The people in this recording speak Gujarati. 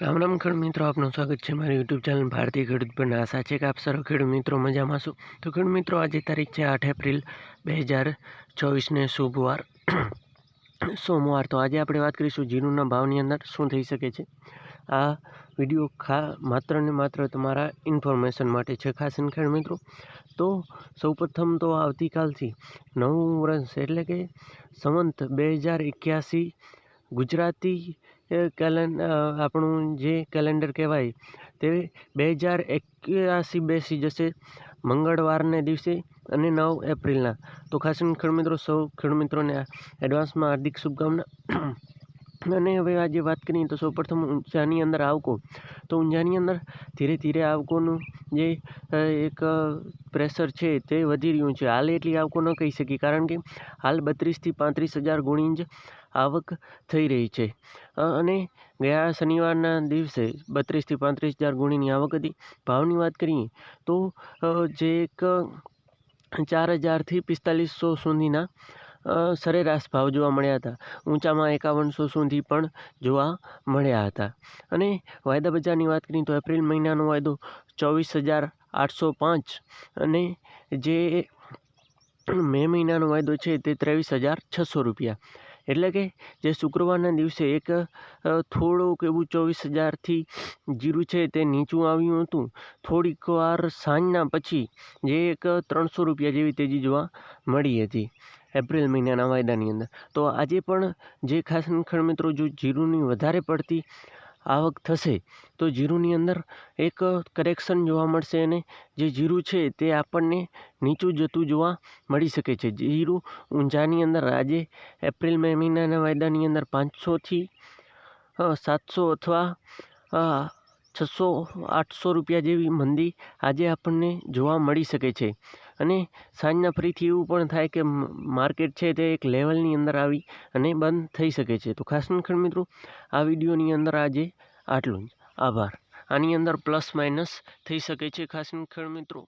રામ રામ ખેડૂત મિત્રો, આપનું સ્વાગત છે મારી યુટ્યુબ ચેનલ ભારતીય ખેડૂત પર. આશા છે કે આપ સર્વ ખેડૂત મિત્રો મજામાં છો. તો ખેડૂત મિત્રો, આજે તારીખ છે આઠ એપ્રિલ બે હજાર ચોવીસને શુભવાર. સોમવાર. તો આજે આપણે વાત કરીશું જીરુના ભાવની અંદર શું થઈ શકે છે. આ વીડિયો ખા, માત્ર ને માત્ર તમારા ઇન્ફોર્મેશન માટે છે, ખાસ ખેડ મિત્રો. તો સૌપ્રથમ તો આવતીકાલથી નવું વર્ષ એટલે કે સંવંત બે હજાર એક્યાસી ગુજરાતી કેલેન્ડ આપણું જે કેલેન્ડર કહેવાય તે બે હજાર એક્યાસી બેસી જશે મંગળવારને દિવસે અને નવ એપ્રિલના. તો ખાસ કરીને ખેડૂત મિત્રો, સૌ ખેડૂત મિત્રોને એડવાન્સમાં હાર્દિક શુભકામના. અને હવે આજે વાત કરીએ તો સૌપ્રથમ ઊંઝાની અંદર આવકો. તો ઊંઝાની અંદર ધીરે ધીરે આવકોનું જે એક પ્રેશર છે તે વધી રહ્યું છે. હાલ એટલી આવકો ન કહી શકીએ કારણ કે હાલ બત્રીસથી પાંત્રીસ હજાર ગુણી જ આવક થઈ રહી છે. અને ગયા શનિવારના દિવસે બત્રીસથી પાંત્રીસ હજાર ગુણીની આવક હતી. ભાવની વાત કરીએ તો જે એક ચાર હજારથી પિસ્તાલીસો સુધીના સરેરાશ ભાવ જોવા મળ્યા હતા. ઊંચામાં એકાવનસો સુધી પણ જોવા મળ્યા હતા. અને વાયદા બજારની વાત કરીએ તો એપ્રિલ મહિનાનો વાયદો ચોવીસ હજાર આઠસો પાંચ અને જે મે મહિનાનો વાયદો છે તે ત્રેવીસ હજાર છસો રૂપિયા. એટલે કે જે શુક્રવારના દિવસે એક થોડુંક એવું ચોવીસ હજારથી જીરું છે તે નીચું આવ્યું હતું. થોડીક વાર સાંજના પછી જે એક ત્રણસો રૂપિયા જેવી તેજી જોવા મળી હતી. એપ્રિલ મહિનાના વાયદાની અંદર. તો આજે પણ જે ખાસ ખેડ મિત્રો જો જીરુની વધારે પડતી આવક થશે, તો જીરુની અંદર એક કરેક્શન જોવા મળશે અને જે જીરું છે તે આપણને નીચું જતું જોવા મળી શકે છે. જીરું ઊંઝાની અંદર આજે એપ્રિલ મે મહિનાના વાયદાની અંદર પાંચસોથી સાતસો અથવા છસો આઠસો રૂપિયા જેવી મંદી આજે આપણને જોવા મળી શકે છે. અને સાંજના ફરીથી એવું પણ થાય કે માર્કેટ છે તે એક લેવલની અંદર આવી અને બંધ થઈ શકે છે. તો ખાસ ખંડ મિત્રો, આ વિડીયોની અંદર આજે આટલું જ. આભાર. આની અંદર પ્લસ માઇનસ થઈ શકે છે ખાસ ખંડ મિત્રો.